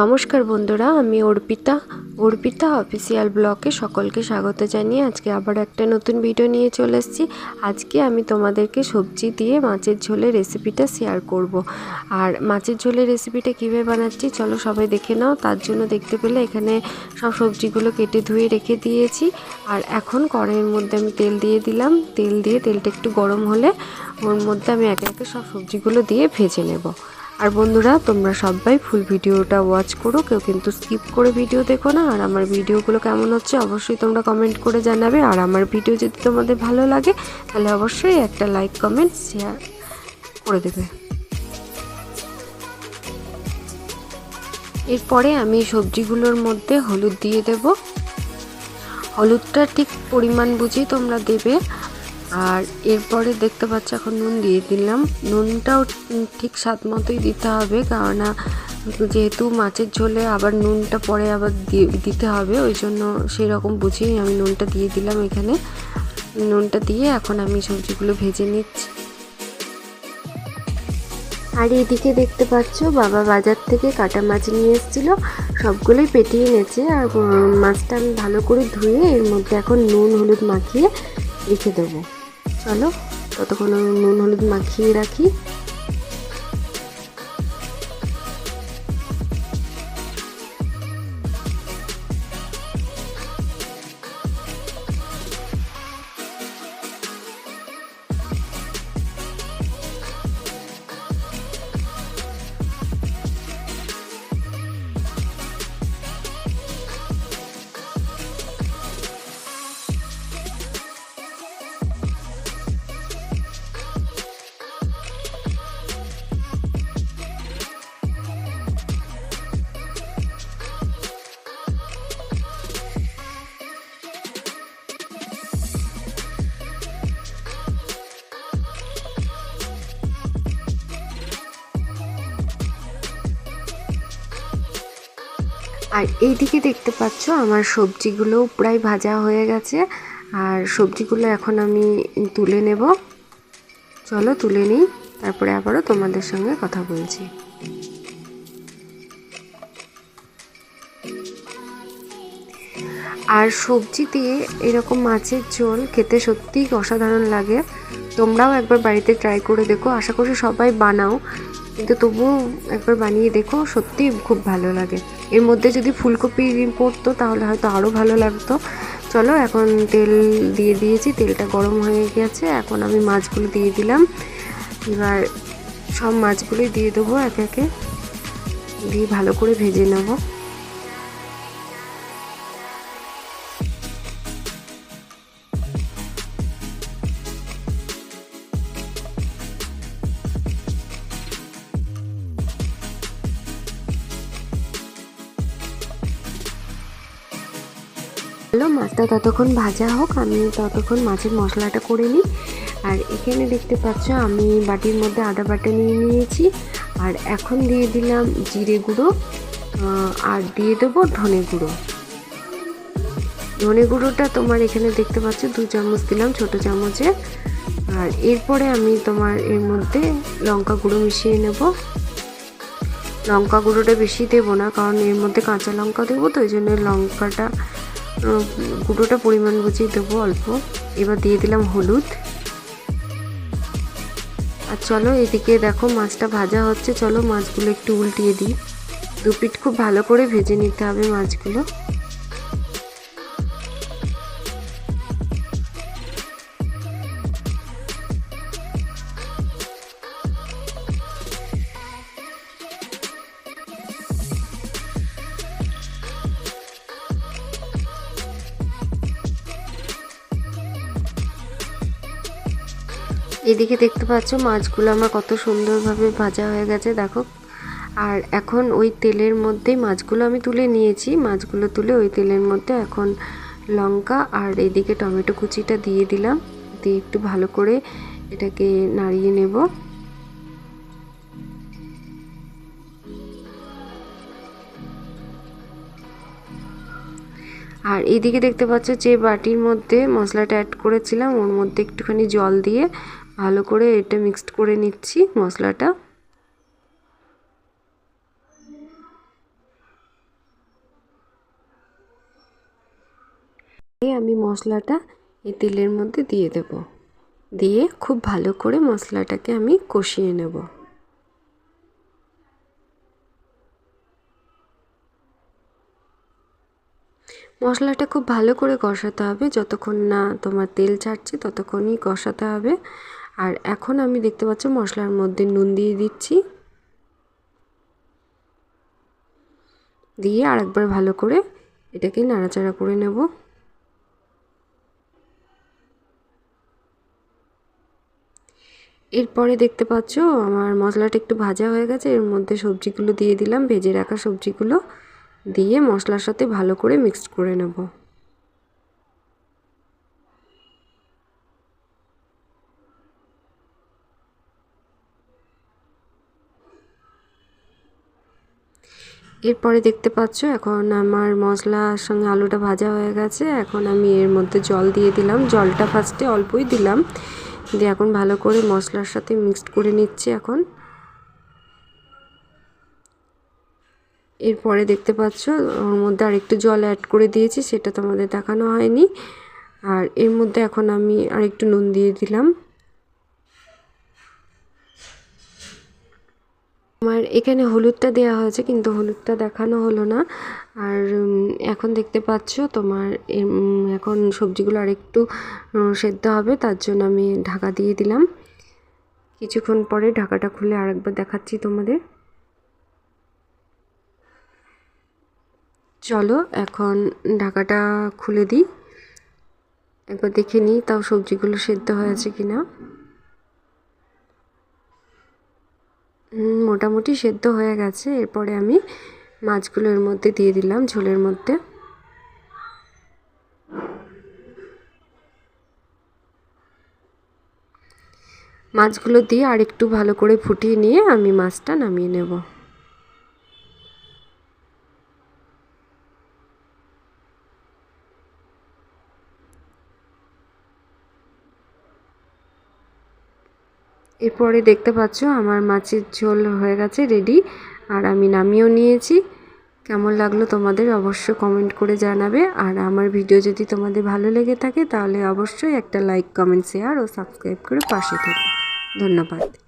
নমস্কার বন্ধুরা, আমি অর্পিতা। অর্পিতা অফিসিয়াল ব্লকে সকলকে স্বাগত জানিয়ে আজকে আবার একটা নতুন ভিডিও নিয়ে চলে এসেছি। আজকে আমি তোমাদেরকে সবজি দিয়ে মাছের ঝোলের রেসিপিটা শেয়ার করব। আর মাছের ঝোলের রেসিপিটা কীভাবে বানাচ্ছি, চলো সবাই দেখে নাও। তার জন্য দেখতে পেলে এখানে সব সবজিগুলো কেটে ধুয়ে রেখে দিয়েছি। আর এখন কড়াইয়ের মধ্যে আমি তেল দিয়ে দিলাম। তেল দিয়ে তেলটা একটু গরম হলে ওর মধ্যে আমি একে একে সব সবজিগুলো দিয়ে ভেজে নেব। আর বন্ধুরা, তোমরা সবাই ফুল ভিডিওটা ওয়াচ করো, কেউ কিন্তু স্কিপ করে ভিডিও দেখো না। আর আমার ভিডিওগুলো কেমন হচ্ছে অবশ্যই তোমরা কমেন্ট করে জানাবে। আর আমার ভিডিও যদি তোমাদের ভালো লাগে, তাহলে অবশ্যই একটা লাইক কমেন্ট শেয়ার করে দেবে। এরপরে আমি সবজিগুলোর মধ্যে হলুদ দিয়ে দেব। হলুদটা ঠিক পরিমাণ বুঝেই তোমরা দেবে। আর এরপরে দেখতে পাচ্ছ এখন নুন দিয়ে দিলাম। নুনটাও ঠিক স্বাদ মতোই দিতে হবে, কেননা যেহেতু মাছের ঝোলে আবার নুনটা পরে আবার দিতে হবে, ওই জন্য সেই রকম বুঝেই আমি নুনটা দিয়ে দিলাম এখানে। নুনটা দিয়ে এখন আমি সবজিগুলো ভেজে নিচ্ছি। আর এদিকে দেখতে পাচ্ছ, বাবা বাজার থেকে কাটা মাছ নিয়ে এসেছিল। সবগুলোই পেটিয়ে এনেছে আর মাছটা আমি ভালো করে ধুয়ে এর মধ্যে এখন নুন, হলুদ মাখিয়ে রেখে দেবো। চলো ততক্ষণ নুন হলুদ মাখিয়ে রাখি। আর এইদিকে দেখতে পাচ্ছ আমার সবজিগুলোও প্রায় ভাজা হয়ে গেছে। আর সবজিগুলো এখন আমি তুলে নেব। চলো তুলে নিই, তারপরে আবারও তোমাদের সঙ্গে কথা বলছি। আর সবজি দিয়ে এরকম মাছের ঝোল খেতে সত্যিই অসাধারণ লাগে। তোমরাও একবার বাড়িতে ট্রাই করে দেখো। আশা করি সবাই বানাও। কিন্তু তবুও একবার বানিয়ে দেখো, সত্যি খুব ভালো লাগে। এর মধ্যে যদি ফুলকপি পড়তো তাহলে হয়তো আরও ভালো লাগতো। চলো, এখন তেল দিয়ে দিয়েছি, তেলটা গরম হয়ে গেছে, এখন আমি মাছগুলো দিয়ে দিলাম। এবার সব মাছগুলোই দিয়ে দেবো একে একে, দিয়ে ভালো করে ভেজে নেব। হলো মাছটা ততক্ষণ ভাজা হোক, আমি ততক্ষণ মাছের মশলাটা করে নিই। আর এখানে দেখতে পাচ্ছ, আমি বাটির মধ্যে আদা বাটা নিয়ে নিয়েছি। আর এখন দিয়ে দিলাম জিরে গুঁড়ো আর দিয়ে দেবো ধনে গুঁড়ো। ধনে গুঁড়োটা তোমার এখানে দেখতে পাচ্ছ, দু চামচ দিলাম ছোট চামচে। আর এরপরে আমি তোমার এর মধ্যে লঙ্কা গুঁড়ো মিশিয়ে নেব। লঙ্কা গুঁড়োটা বেশি দেবো না, কারণ এর মধ্যে কাঁচা লঙ্কা দেবো, তো ওই জন্য লঙ্কাটা গুঁড়োটা পরিমাণ বুঝিয়ে দেবো অল্প। এবার দিয়ে দিলাম হলুদ। আর চলো এদিকে দেখো মাছটা ভাজা হচ্ছে। চলো মাছগুলো একটু উল্টিয়ে দিই। দু পিঠ খুব ভালো করে ভেজে নিতে হবে মাছগুলো। এদিকে দেখতে পাচ্ছ মাছগুলো আমার কত সুন্দরভাবে ভাজা হয়ে গেছে, দেখো। আর এখন ওই তেলের মধ্যেই মাছগুলো আমি তুলে নিয়েছি। মাছগুলো তুলে ওই তেলের মধ্যে এখন লঙ্কা আর এদিকে টমেটো কুচিটা দিয়ে দিলাম। দিয়ে একটু ভালো করে এটাকে নাড়িয়ে নেব। আর এইদিকে দেখতে পাচ্ছ যে বাটির মধ্যে মশলাটা অ্যাড করেছিলাম, ওর মধ্যে একটুখানি জল দিয়ে ভালো করে এটা মিক্সড করে নিচ্ছি মশলাটা। আমি মশলাটা এই তেলের মধ্যে দিয়ে দেব। দিয়ে খুব ভালো করে মশলাটাকে আমি কষিয়ে নেব। মশলাটা খুব ভালো করে কষাতে হবে। যতক্ষণ না তোমার তেল ছাড়ছে ততক্ষণই কষাতে হবে। আর এখন আমি দেখতে পাচ্ছ মশলার মধ্যে নুন দিয়ে দিচ্ছি। দিয়ে আরেকবার ভালো করে এটাকে নাড়াচাড়া করে নেব। এরপরে দেখতে পাচ্ছ আমার মশলাটা একটু ভাজা হয়ে গেছে, এর মধ্যে সবজিগুলো দিয়ে দিলাম, ভেজে রাখা সবজিগুলো দিয়ে মশলার সাথে ভালো করে মিক্সড করে নেব। এরপরে দেখতে পাচ্ছ, এখন আমার মশলার সঙ্গে আলুটা ভাজা হয়ে গেছে। এখন আমি এর মধ্যে জল দিয়ে দিলাম। জলটা ফার্স্টে অল্পই দিলাম। দিয়ে এখন ভালো করে মশলার সাথে মিক্সড করে নিচ্ছি এখন। এরপরে দেখতে পাচ্ছ, ওর মধ্যে আরেকটু জল অ্যাড করে দিয়েছি, সেটা তোমাদের দেখানো হয়নি। আর এর মধ্যে এখন আমি আরেকটু নুন দিয়ে দিলাম। আমার এখানে হলুদটা দেওয়া হয়েছে, কিন্তু হলুদটা দেখানো হলো না। আর এখন দেখতে পাচ্ছ তোমার এখন সবজিগুলো আরেকটু সেদ্ধ হবে, তার জন্য আমি ঢাকা দিয়ে দিলাম। কিছুক্ষণ পরে ঢাকাটা খুলে আরেকবার দেখাচ্ছি তোমাদের। চলো, এখন ঢাকাটা খুলে দিই। একবার দেখে নিই তাও সবজিগুলো সেদ্ধ হয়েছে কি না মোটামুটি সেদ্ধ হয়ে গেছে। এরপরে আমি মাছগুলো এর মধ্যে দিয়ে দিলাম ঝোলের মধ্যে। মাছগুলো দিয়ে আরেকটু ভালো করে ফুটিয়ে নিয়ে আমি মাছটা নামিয়ে নেব। এরপরে দেখতে পাচ্ছ আমার মাছের ঝোল হয়ে গেছে রেডি আর আমি নামিয়েও নিয়েছি। কেমন লাগল তোমাদের অবশ্যই কমেন্ট করে জানাবে। আর আমার ভিডিও যদি তোমাদের ভালো লেগে থাকে তাহলে অবশ্যই একটা লাইক কমেন্ট শেয়ার ও সাবস্ক্রাইব করে পাশে থেকো। ধন্যবাদ।